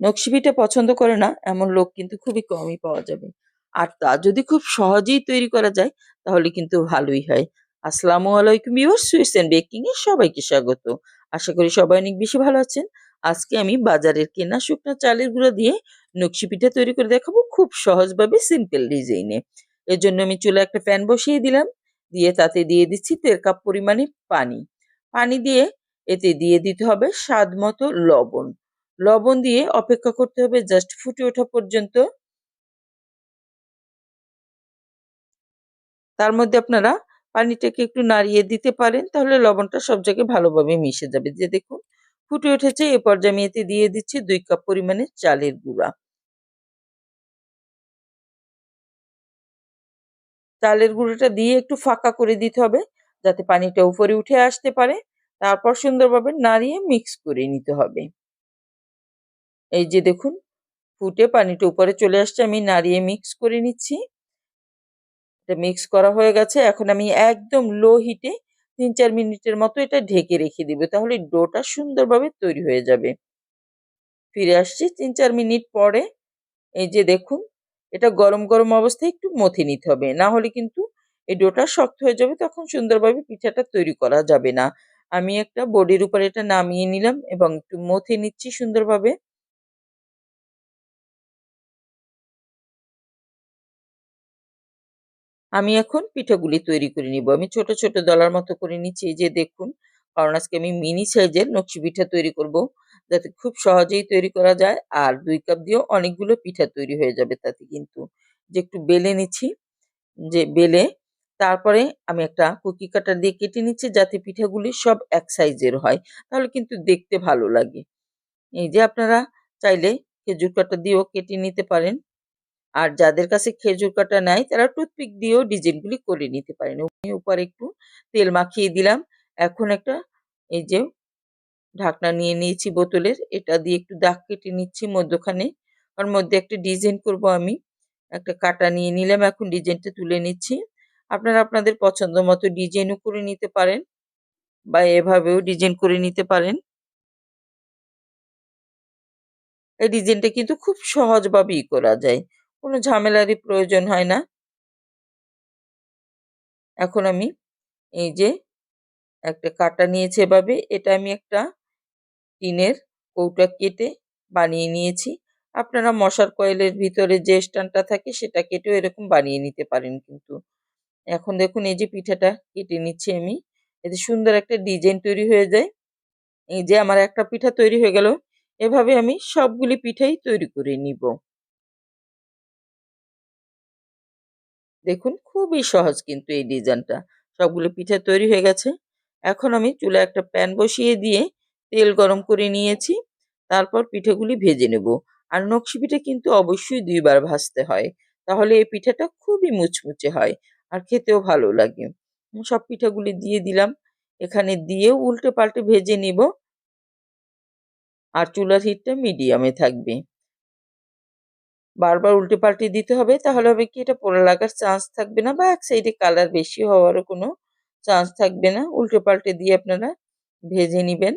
নকশি পিঠা পছন্দ করে না, এমন লোক কিন্তু খুবই কমই পাওয়া যাবে। আর তা যদি খুব সহজেই তৈরি করা যায়, তাহলে কিন্তু ভালোই হয়। আসসালামু আলাইকুম ভিউয়ার্স সুইটস এন্ড বেকিং এর সবাইকে স্বাগত। আশা করি সবাই অনেক বেশি ভালো আছেন। আজকে আমি বাজারের কেনা শুকনো চালের গুঁড়ো দিয়ে নকশি পিঠা তৈরি করে দেখাবো খুব সহজভাবে সিম্পল ডিজাইনে। এর জন্য আমি চুলা একটা প্যান বসিয়ে দিলাম, দিয়ে তাতে দিয়ে দিচ্ছি দেড় কাপ পরিমাণে পানি। পানি দিয়ে এতে দিয়ে দিতে হবে স্বাদ মতো লবণ। লবণ দিয়ে অপেক্ষা করতে হবে জাস্ট ফুটে ওঠা পর্যন্ত। তার মধ্যে আপনারা পানিটাকে একটু নাড়িয়ে দিতে পারেন, তাহলে লবণটা সব জায়গায় ভালোভাবে মিশে যাবে। যে দেখুন, ফুটে উঠেছে, এ পর্যায়ে দিয়ে দিচ্ছি দুই কাপ পরিমাণে চালের গুঁড়া। চালের গুঁড়োটা দিয়ে একটু ফাঁকা করে দিতে হবে, যাতে পানিটা উপরে উঠে আসতে পারে। তারপর সুন্দরভাবে নাড়িয়ে মিক্স করে নিতে হবে। এই যে দেখুন, ফুটে পানিটা উপরে চলে আসছে, আমি নাড়িয়ে মিক্স করে নিচ্ছি। এটা মিক্স করা হয়ে গেছে, এখন আমি একদম লো হিটে তিন চার মিনিটের মতো এটা ঢেকে রেখে দিব, তাহলে ডোটা সুন্দরভাবে তৈরি হয়ে যাবে। ফিরে আসছি তিন চার মিনিট পরে, এই যে দেখুন, এটা গরম গরম অবস্থায় একটু মথে নিতে হবে, না হলে কিন্তু এই ডোটা শক্ত হয়ে যাবে, তখন সুন্দরভাবে পিঠাটা তৈরি করা যাবে না। আমি একটা বডির উপর এটা নামিয়ে নিলাম এবং একটু মথে নিচ্ছি সুন্দরভাবে। আমি এখন পিঠাগুলি তৈরি করে নিব। আমি ছোট ছোট দলার মতো করে নিচ্ছি। যে দেখুন, কারণ আজকে আমি মিনি সাইজের নকশি পিঠা তৈরি করব। যাতে খুব সহজেই তৈরি করা যায় আর দুই কাপ দিয়েও অনেকগুলো পিঠা তৈরি হয়ে যাবে তাতে কিন্তু। যে একটু বেলে নিচ্ছি, যে বেলে, তারপরে আমি একটা কুকি কাটার দিয়ে কেটে নিচ্ছি যাতে পিঠাগুলি সব এক সাইজের হয়। তাহলে কিন্তু দেখতে ভালো লাগে। এই যে আপনারা চাইলে খেজুর কাটা দিয়েও কেটে নিতে পারেন। আর যাদের কাছে খেজুর কাটা নাই, তারা টুথপিক দিয়েও ডিজাইনগুলি করে নিতে পারেন। উপরে একটু তেল মাখিয়ে দিলাম। এখন একটা এই যে ঢাকনা নিয়ে নিয়েছি বোতলের, এটা দিয়ে একটু দাগ কেটে নিচ্ছি মধ্যখানে। ওর মধ্যে একটা ডিজাইন করব আমি। একটা কাটা নিয়ে নিলাম, এখন ডিজাইনটা তুলে নিচ্ছি। আপনারা আপনাদের পছন্দ মতো ডিজাইনও করে নিতে পারেন বা এভাবেও ডিজাইন করে নিতে পারেন। এই ডিজাইনটা কিন্তু খুব সহজভাবেই করা যায়। কোনো ঝামেলারই প্রয়োজন হয় না। এখন আমি এই যে একটা কাটা নিয়েছি এভাবে, এটা আমি একটা টিনের কৌটা কেটে বানিয়ে নিয়েছি। আপনারা মশার কয়েলের ভিতরে যে স্ট্যান্ডটা থাকে সেটা কেটেও এরকম বানিয়ে নিতে পারেন কিন্তু। এখন দেখুন এই যে পিঠাটা কেটে নিচ্ছি আমি। এতে সুন্দর একটা ডিজাইন তৈরি হয়ে যায়। এই যে আমার একটা পিঠা তৈরি হয়ে গেল। এভাবে আমি সবগুলি পিঠাই তৈরি করে নিব। দেখুন, খুবই সহজ কিন্তু এই ডিজাইনটা। সবগুলো পিঠা তৈরি হয়ে গেছে। এখন আমি চুলা একটা প্যান বসিয়ে দিয়ে তেল গরম করে নিয়েছি। তারপর পিঠেগুলি ভেজে নেব। আর নকশি পিঠে কিন্তু অবশ্যই দুইবার ভাজতে হয়। তাহলে এই পিঠাটা খুবই মুচমুচে হয় আর খেতেও ভালো লাগে। সব পিঠাগুলি দিয়ে দিলাম। এখানে দিয়ে উল্টে পাল্টে ভেজে নিব। আর চুলার হিটটা মিডিয়ামে থাকবে। বারবার উল্টে পাল্টে দিতে হবে, তাহলে হবে কি এটা পোড়া লাগার চান্স থাকবে না বা এক সাইডে কালার বেশি হওয়ারও কোনো চান্স থাকবে না। উল্টে পাল্টে দিয়ে আপনারা ভেজে নেবেন।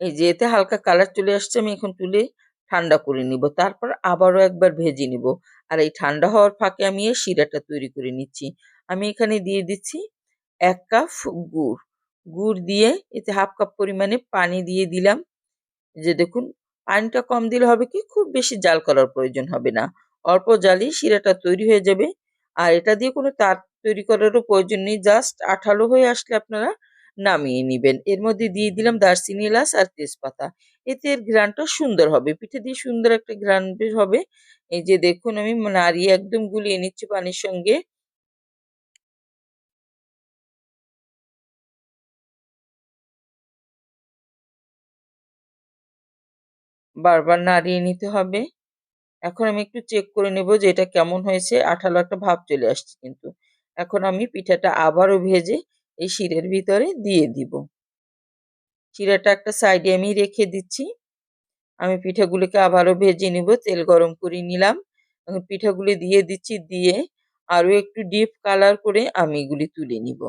এই যে এতে হালকা কালার চলে আসছে, আমি এখন তুলে ঠান্ডা করে নিব। তারপর আবারও একবার ভেজে নিব। আর এই ঠান্ডা হওয়ার ফাঁকে আমি এই শিরাটা তৈরি করে নিচ্ছি। আমি এখানে দিয়ে দিচ্ছি এক কাপ গুড়। গুড় দিয়ে এতে হাফ কাপ পরিমাণে পানি দিয়ে দিলাম। যে দেখুন, পানিটা কম দিলে হবে কি, খুব বেশি জাল করার প্রয়োজন হবে না। অল্প জালই শিরাটা তৈরি হয়ে যাবে। আর এটা দিয়ে কোনো তার তৈরি করারও প্রয়োজন নেই। জাস্ট আঠালো হয়ে আসলে আপনারা নামিয়ে নিবেন। এর মধ্যে দিয়ে দিলাম দারচিনি এলাচ আর তেজপাতা। এতে এর ঘ্রাণটা সুন্দর হবে। পিঠে দিয়ে সুন্দর একটা ঘ্রাণ বের হবে। এই যে দেখুন, আমি নাড়িয়ে একদম গুলিয়ে নিচ্ছি পানির সঙ্গে। বারবার নাড়িয়ে নিতে হবে। এখন আমি একটু চেক করে নেব যে এটা কেমন হয়েছে। আঠালো একটা ভাব চলে আসছে কিন্তু। এখন আমি পিঠাটা আবারও ভেজে এই শিরের ভিতরে দিয়ে দিব। শিরাটা একটা সাইডে আমি রেখে দিচ্ছি। আমি পিঠাগুলিকে আবারও ভেজে নিব, তেল গরম করে নিলাম। পিঠাগুলি দিয়ে দিচ্ছি, দিয়ে আরও একটু ডিপ কালার করে আমি এগুলি তুলে নিব।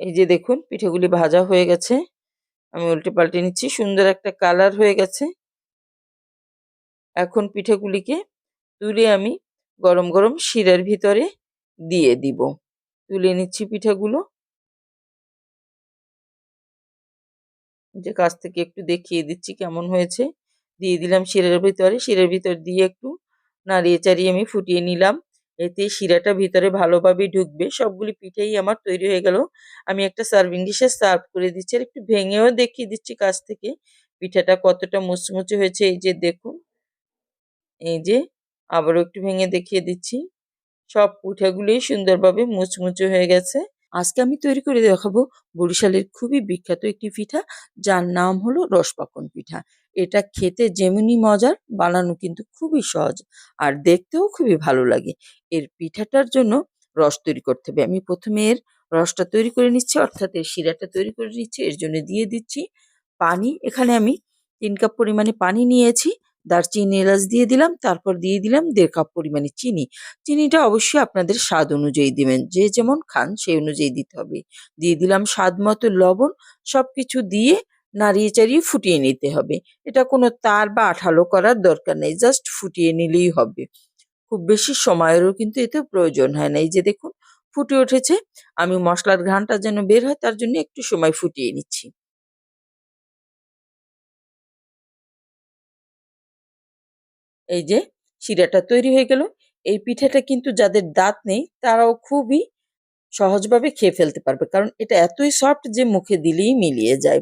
এই যে দেখুন, পিঠেগুলি ভাজা হয়ে গেছে। আমি উল্টে পাল্টে নিচ্ছি। সুন্দর একটা কালার হয়ে গেছে। এখন পিঠেগুলিকে তুলে আমি গরম গরম শিরার ভিতরে দিয়ে দিব। তুলে নিচ্ছি পিঠেগুলো। যে কাছ থেকে একটু দেখিয়ে দিচ্ছি কেমন হয়েছে। দিয়ে দিলাম শিরার ভিতরে। শিরার ভিতর দিয়ে একটু নাড়িয়ে চাড়িয়ে আমি ফুটিয়ে নিলাম। এতে শিরাটা ভিতরে ভালোভাবে ঢুকবে। সবগুলি পিঠেই আমার তৈরি হয়ে গেল। আমি একটা সার্ভিং ডিশে সার্ভ করে দিচ্ছি। আর একটু ভেঙেও দেখিয়ে দিচ্ছি কাছ থেকে পিঠাটা কতটা মুচমুচে হয়েছে। এই যে দেখুন। এই যে আবারও একটু ভেঙে দেখিয়ে দিচ্ছি। সব পিঠাগুলি সুন্দরভাবে মুচমুচে হয়ে গেছে। আজকে আমি তৈরি করে দেখাবো বরিশালের খুবই বিখ্যাত একটি পিঠা, যার নাম হলো রসপাকন পিঠা। এটা খেতে যেমনি মজার, বানানো কিন্তু খুবই সহজ আর দেখতেও খুবই ভালো লাগে। এর পিঠাটার জন্য রস তৈরি করতে হবে। আমি প্রথমে এর রসটা তৈরি করে নিচ্ছি, অর্থাৎ এর শিরাটা তৈরি করে নিচ্ছি। এর জন্য দিয়ে দিচ্ছি পানি। এখানে আমি তিন কাপ পরিমাণে পানি নিয়েছি। দারচিনি এলাচ দিয়ে দিলাম, তারপর দিয়ে দিলাম দেড় কাপ পরিমাণে চিনি। চিনিটা অবশ্যই আপনাদের স্বাদ অনুযায়ী দিবেন, যে যেমন খান সেই অনুযায়ী দিতে হবে। দিয়ে দিলাম স্বাদ মতো লবণ সব কিছু দিয়ে নাড়িয়ে চাড়িয়ে ফুটিয়ে নিতে হবে। এটা কোনো তার বা আঠালো করার দরকার নেই, জাস্ট ফুটিয়ে নিলেই হবে। খুব বেশি সময়েরও কিন্তু এতে প্রয়োজন হয় না। এই যে দেখুন, ফুটে উঠেছে, আমি মশলার ঘ্রাণটা যেন বের হয় তার জন্য একটু সময় ফুটিয়ে নিচ্ছি। এই যে শিরাটা তৈরি হয়ে গেল। এই পিঠাটা কিন্তু যাদের দাঁত নেই, তারাও খুবই সহজভাবে খেয়ে ফেলতে পারবে। কারণ এটা এতই সফট যে মুখে দিলেই মিলিয়ে যায়।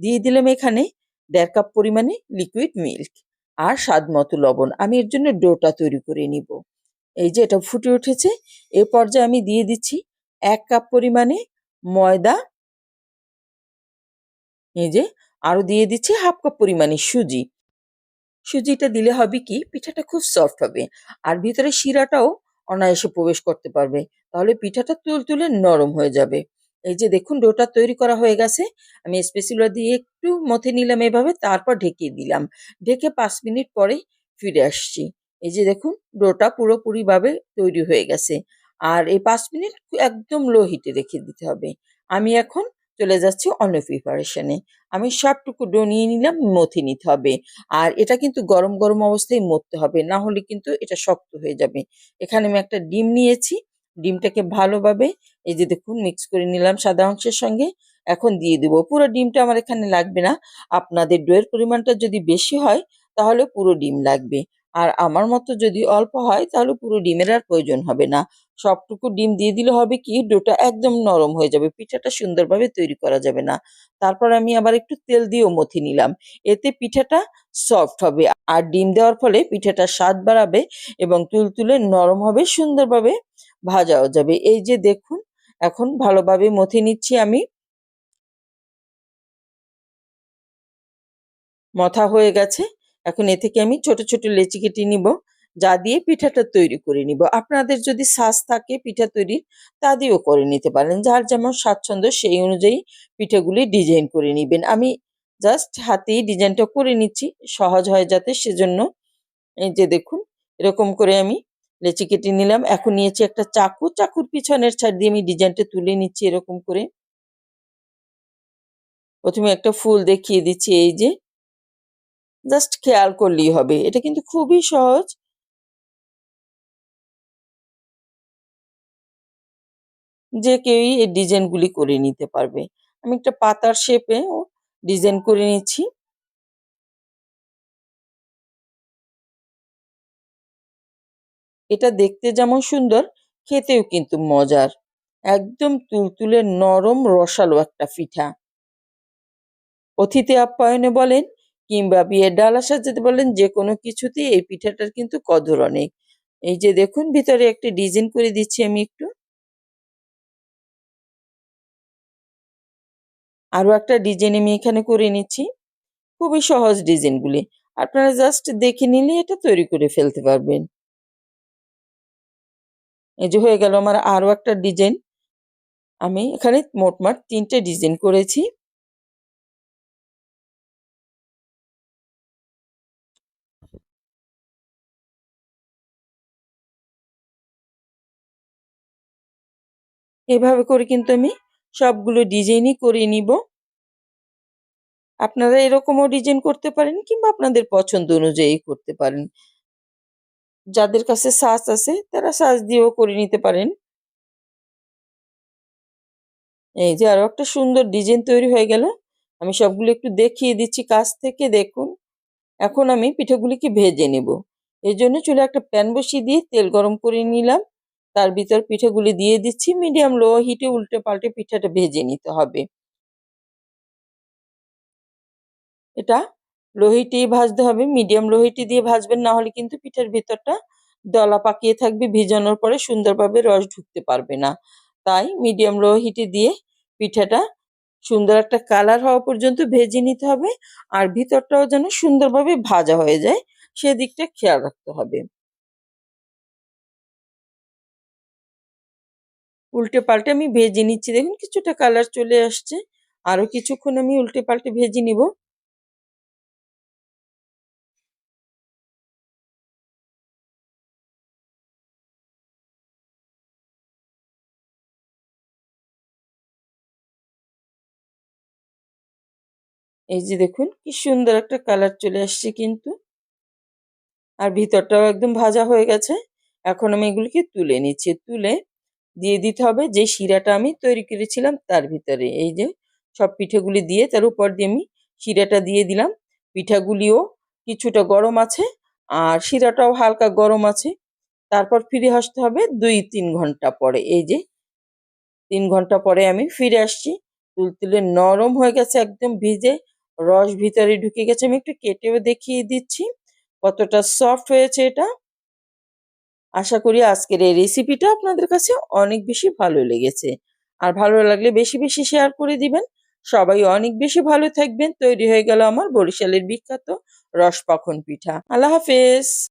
দিয়ে দিলাম এখানে দেড় কাপ পরিমাণে লিকুইড মিল্ক আর স্বাদ মতো লবণ। আমি এর জন্য ডোটা তৈরি করে নিব। এই যে এটা ফুটে উঠেছে। এ পর্যায়ে আমি দিয়ে দিচ্ছি এক কাপ পরিমাণে ময়দা। এই যে আরও দিয়ে দিচ্ছি হাফ কাপ পরিমাণে সুজি। সুজিটা দিলে হবে কি, পিঠাটা খুব সফট হবে। আর ভিতরে শিরাটাও অনায়াসে প্রবেশ করতে পারবে। তাহলে পিঠাটা তুলতুলে নরম হয়ে যাবে। এই যে দেখুন, ডোটা তৈরি করা হয়ে গেছে। আমি স্পেসিলা দিয়ে একটু মথে নিলাম এভাবে, তারপর ঢেকে দিলাম। ঢেকে পাঁচ মিনিট পরে ফিরে আসছি। এই যে দেখুন, ডোটা পুরোপুরিভাবে তৈরি হয়ে গেছে। আর এই পাঁচ মিনিট একদম লো হিটে রেখে দিতে হবে। আমি এখন চলে যাচ্ছি অন্য প্রিপারেশনে আমি সবটুকু ডো নিয়ে নিলাম, মথে নিতে হবে। আর এটা কিন্তু গরম গরম অবস্থায় মরতে হবে, না হলে কিন্তু এটা শক্ত হয়ে যাবে। এখানে আমি একটা ডিম নিয়েছি, ডিমটাকে ভালোভাবে এই যে দেখুন মিক্স করে নিলাম সাদা অংশের সঙ্গে। এখন দিয়ে দিব। পুরো ডিমটা আমার এখানে লাগবে না। আপনাদের ডোয়ের পরিমাণটা যদি বেশি হয়, তাহলে পুরো ডিম লাগবে। আর আমার মতো যদি অল্প হয়, তাহলে পুরো ডিমের আর প্রয়োজন হবে না। সবটুকু ডিম দিয়ে দিলে হবে কি, ডোটা একদম নরম হয়ে যাবে, পিঠাটা সুন্দরভাবে তৈরি করা যাবে না। তারপর আমি আবার একটু তেল দিয়েও মথি নিলাম। এতে পিঠাটা সফট হবে আর ডিম দেওয়ার ফলে পিঠাটা স্বাদ বাড়াবে এবং তুলতুলে নরম হবে, সুন্দরভাবে ভাজাও যাবে। এই যে দেখুন, এখন ভালোভাবে মথে নিচ্ছি আমি। মথা হয়ে গেছে। এখন এ থেকে আমি ছোট ছোট লেচি কেটে নিব, যা দিয়ে পিঠাটা তৈরি করে নিব। আপনাদের যদি শ্বাস থাকে পিঠা তৈরির, তা দিয়েও করে নিতে পারেন। যার যেমন স্বাচ্ছন্দ্য সেই অনুযায়ী পিঠাগুলি ডিজাইন করে নিবেন। আমি জাস্ট হাতেই ডিজাইনটা করে নিচ্ছি, সহজ হয় যাতে সেজন্য। এই যে দেখুন, এরকম করে আমি লেচি কেটে নিলাম। এখন নিয়েছি একটা চাকু, চাকুর পিছনের ছাড় দিয়ে আমি ডিজাইনটা তুলে নিচ্ছি এরকম করে। প্রথমে একটা ফুল দেখিয়ে দিচ্ছি, এই যে। জাস্ট খেয়াল করলেই হবে। এটা কিন্তু খুবই সহজ। যে কেউই এই ডিজাইনগুলি করে নিতে পারবে। আমি একটা পাতার শেপে ডিজাইন করে নিচ্ছি। এটা দেখতে যেমন সুন্দর, খেতেও কিন্তু মজার। একদম তুলতুলে নরম রসালো একটা পিঠা। অতিথি আপ্যায়নে বলেন কিংবা বিয়ের ডালা সাজাতে বলেন যে কোনো কিছুতেই এই পিঠাটার কিন্তু কদর অনেক। এই যে দেখুন, ভিতরে একটা ডিজাইন করে দিচ্ছি আমি একটু। আরও একটা ডিজাইন আমি এখানে করে নিচ্ছি। খুবই সহজ ডিজাইনগুলি। আপনারা জাস্ট দেখে নিলে এটা তৈরি করে ফেলতে পারবেন। এই যে হয়ে গেল আমার আরও একটা ডিজাইন। আমি এখানে মোটমাট তিনটে ডিজাইন করেছি। এভাবে করে কিন্তু আমি সবগুলো ডিজাইনই করে নিব। আপনারা এরকমও ডিজাইন করতে পারেন কিংবা আপনাদের পছন্দ অনুযায়ী করতে পারেন। যাদের কাছে সাজ আছে, তারা সাজ দিয়েও করে নিতে পারেন। এই যে আরও একটা সুন্দর ডিজাইন তৈরি হয়ে গেল। আমি সবগুলো একটু দেখিয়ে দিচ্ছি কাছ থেকে, দেখুন। এখন আমি পিঠেগুলিকে ভেজে নেব। এই জন্য চুলে একটা প্যান বসিয়ে দিয়ে তেল গরম করে নিলাম। তার ভিতর পিঠাগুলি দিয়ে দিচ্ছি মিডিয়াম লো হিটে উল্টে পাল্টে পিঠাটা ভেজে নিতে হবে। এটা লোহিটি ভাজতে হবে মিডিয়াম লোহিটি দিয়ে ভাজবেন, না হলে কিন্তু পিঠার ভিতরটা দলা পাকিয়ে থাকবে, ভিজানোর পরে সুন্দরভাবে রস ঢুকতে পারবে না। তাই মিডিয়াম লো হিটে দিয়ে পিঠাটা সুন্দর একটা কালার হওয়া পর্যন্ত ভেজে নিতে হবে, আর ভিতরটাও যেন সুন্দরভাবে ভাজা হয়ে যায়, সেদিকটা খেয়াল রাখতে হবে। উল্টে পাল্টে আমি ভেজে নিচ্ছি। দেখুন কিছুটা কালার চলে আসছে। আরও কিছুক্ষণ আমি উল্টে পাল্টে ভেজে নিব। এই যে দেখুন, কি সুন্দর একটা কালার চলে আসছে কিন্তু। আর ভিতরটাও একদম ভাজা হয়ে গেছে। এখন আমি এগুলিকে তুলে নিচ্ছি। তুলে দিয়ে দিতে হবে। যে শিরাটা আমি তৈরি করেছিলাম তার ভিতরে। এই যে সব পিঠেগুলি দিয়ে তার উপর দিয়ে আমি শিরাটা দিয়ে দিলাম। পিঠাগুলিও কিছুটা গরম আছে আর শিরাটাও হালকা গরম আছে। তারপর ফিরে আসতে হবে দুই তিন ঘণ্টা পরে। এই যে তিন ঘণ্টা পরে আমি ফিরে আসছি। তুলতুলে নরম হয়ে গেছে একদম ভিজে। রস ভিতরে ঢুকে গেছে। আমি একটু কেটেও দেখিয়ে দিচ্ছি। কতটা সফট হয়েছে এটা। আশা করি আজকের এই রেসিপিটা আপনাদের কাছে অনেক বেশি ভালো লেগেছে। আর ভালো লাগলে বেশি বেশি শেয়ার করে দিবেন। সবাই অনেক বেশি ভালো থাকবেন। তৈরি হয়ে গেল আমার বরিশালের বিখ্যাত রসপাখন পিঠা আল্লাহ হাফেজ!